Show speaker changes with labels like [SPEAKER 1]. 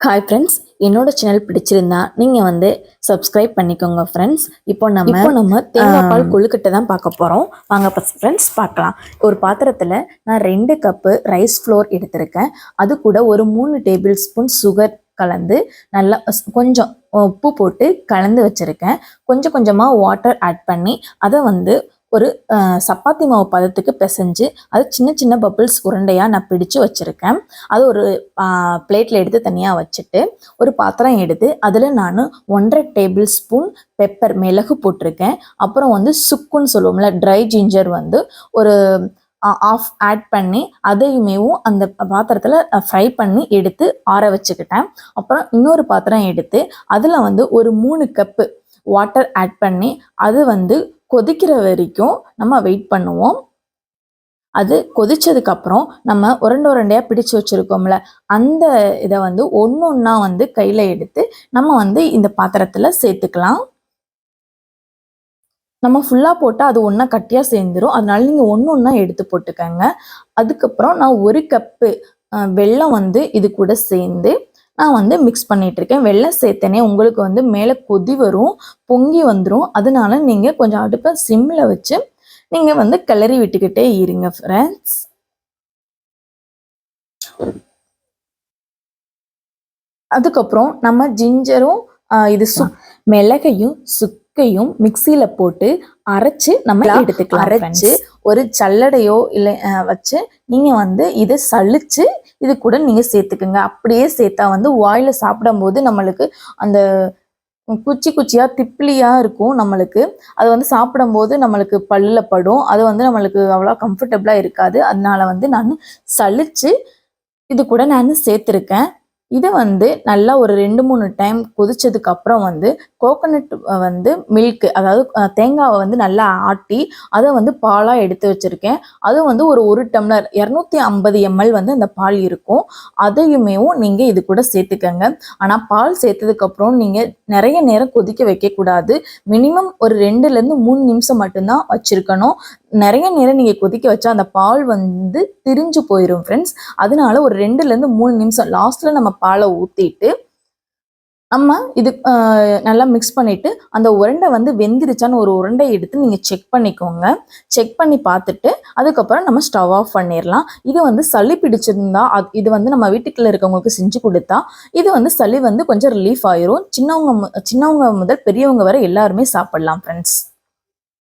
[SPEAKER 1] Hi friends என்னோட channel பிடிச்சிருந்தா நீங்கள் வந்து சப்ஸ்கிரைப் பண்ணிக்கோங்க ஃப்ரெண்ட்ஸ் இப்போ நம்ம இப்போ நம்ம தேங்காய் பால் கொழுக்கட்டை தான் பார்க்க போகிறோம் வாங்க ஃப்ரெண்ட்ஸ் பார்க்கலாம். ஒரு பாத்திரத்தில் நான் ரெண்டு கப்பு ரைஸ் ஃப்ளோர் எடுத்திருக்கேன். அது கூட ஒரு மூணு டேபிள் ஸ்பூன் சுகர் கலந்து நல்லா கொஞ்சம் உப்பு போட்டு கலந்து வச்சுருக்கேன். கொஞ்சம் கொஞ்சமாக வாட்டர் ஆட் பண்ணி அதை வந்து ஒரு சப்பாத்தி மாவு பதத்துக்கு பிசைஞ்சு அது சின்ன சின்ன பபிள்ஸ் உருண்டையாக நான் பிடிச்சு வச்சுருக்கேன். அது ஒரு பிளேட்டில் எடுத்து தனியாக வச்சுட்டு ஒரு பாத்திரம் எடுத்து அதில் நான் ஒன்றரை டேபிள் ஸ்பூன் பெப்பர் மிளகு போட்டிருக்கேன். அப்புறம் வந்து சுக்குன்னு சொல்லுவோம்ல ட்ரை ஜிஞ்சர் வந்து ஒரு ஆஃப் ஆட் பண்ணி அதையுமேவும் அந்த பாத்திரத்தில் ஃப்ரை பண்ணி எடுத்து ஆற வச்சுக்கிட்டேன். அப்புறம் இன்னொரு பாத்திரம் எடுத்து அதில் வந்து ஒரு மூணு கப்பு வாட்டர் ஆட் பண்ணி அது வந்து கொதிக்கிற வரைக்கும் நம்ம வெயிட் பண்ணுவோம். அது கொதிச்சதுக்கப்புறம் நம்ம உரண்டு உரண்டையாக பிடிச்சு வச்சுருக்கோம்ல அந்த இதை வந்து ஒன்று ஒன்றா வந்து கையில் எடுத்து நம்ம வந்து இந்த பாத்திரத்தில் சேர்த்துக்கலாம். நம்ம ஃபுல்லாக போட்டால் அது ஒன்றா கட்டியாக சேர்ந்துரும். அதனால நீங்கள் ஒன்று ஒன்றா எடுத்து போட்டுக்கோங்க. அதுக்கப்புறம் நான் ஒரு கப்பு வெல்லம் வந்து இது கூட சேர்ந்து நான் வந்து மிக்ஸ் பண்ணிட்டு இருக்கேன் வெள்ளம் சேர்த்தனே உங்களுக்கு வந்து மேலே கொதி வரும் பொங்கி வந்துடும் அதனால நீங்கள் கொஞ்சம் அடுப்பை சிம்மில் வச்சு நீங்கள் வந்து கிளறி விட்டுக்கிட்டே இருங்க ஃப்ரெண்ட்ஸ் அதுக்கப்புறம் நம்ம ஜிஞ்சரும் இது சுக் மிளகையும் சுக்கையும் மிக்சியில போட்டு அரைச்சு நம்ம எடுத்துக்கலாம் அரைச்சு ஒரு சல்லடையோ இல்லை வச்சு நீங்கள் வந்து இதை சளிச்சு இது கூட நீங்கள் சேர்த்துக்குங்க. அப்படியே சேர்த்தா வந்து வாயில் சாப்பிடும்போது நம்மளுக்கு அந்த குச்சி குச்சியாக திப்பிலியாக இருக்கும் நம்மளுக்கு. அது வந்து சாப்பிடும்போது நம்மளுக்கு பல்லில் படும். அது வந்து நம்மளுக்கு அவ்வளோ கம்ஃபர்டபுளாக இருக்காது. அதனால வந்து நான் சளிச்சு இது கூட நான் சேர்த்துருக்கேன். இது வந்து நல்லா ஒரு ரெண்டு மூணு டைம் கொதிச்சதுக்கு அப்புறம் வந்து கோகோனட் வந்து மில்க் அதாவது தேங்காவை வந்து நல்லா ஆட்டி அதை வந்து பாலாக எடுத்து வச்சிருக்கேன். அது வந்து ஒரு ஒரு டம்ளர் இரநூத்தி ஐம்பது எம்எல் வந்து அந்த பால் இருக்கும். அதையுமேவும் நீங்கள் இது கூட சேர்த்துக்கங்க. ஆனால் பால் சேர்த்ததுக்கப்புறம் நீங்கள் நிறைய நேரம் கொதிக்க வைக்கக்கூடாது. மினிமம் ஒரு ரெண்டுலேருந்து மூணு நிமிஷம் மட்டும்தான் வச்சுருக்கணும். நிறைய நேரம் நீங்கள் கொதிக்க வச்சா அந்த பால் வந்து திரிஞ்சு போயிடும் ஃப்ரெண்ட்ஸ் அதனால ஒரு ரெண்டுலேருந்து மூணு நிமிஷம் லாஸ்ட்டில் நம்ம பாலை ஊற்றிட்டு நம்ம இது நல்லா மிக்ஸ் பண்ணிவிட்டு அந்த உருண்டை வந்து வெந்துருச்சான்னு ஒரு உருண்டை எடுத்து நீங்கள் செக் பண்ணிக்கோங்க. செக் பண்ணி பார்த்துட்டு அதுக்கப்புறம் நம்ம ஸ்டவ் ஆஃப் பண்ணிடலாம் இது வந்து சளி பிடிச்சிருந்தா அது- இது வந்து நம்ம வீட்டுக்குள்ளே இருக்கவங்களுக்கு செஞ்சு கொடுத்தா இது வந்து சளி வந்து கொஞ்சம் ரிலீஃப் ஆயிரும். சின்னவங்க சின்னவங்க முதல் பெரியவங்க வரை எல்லாருமே சாப்பிட்லாம் ஃப்ரெண்ட்ஸ்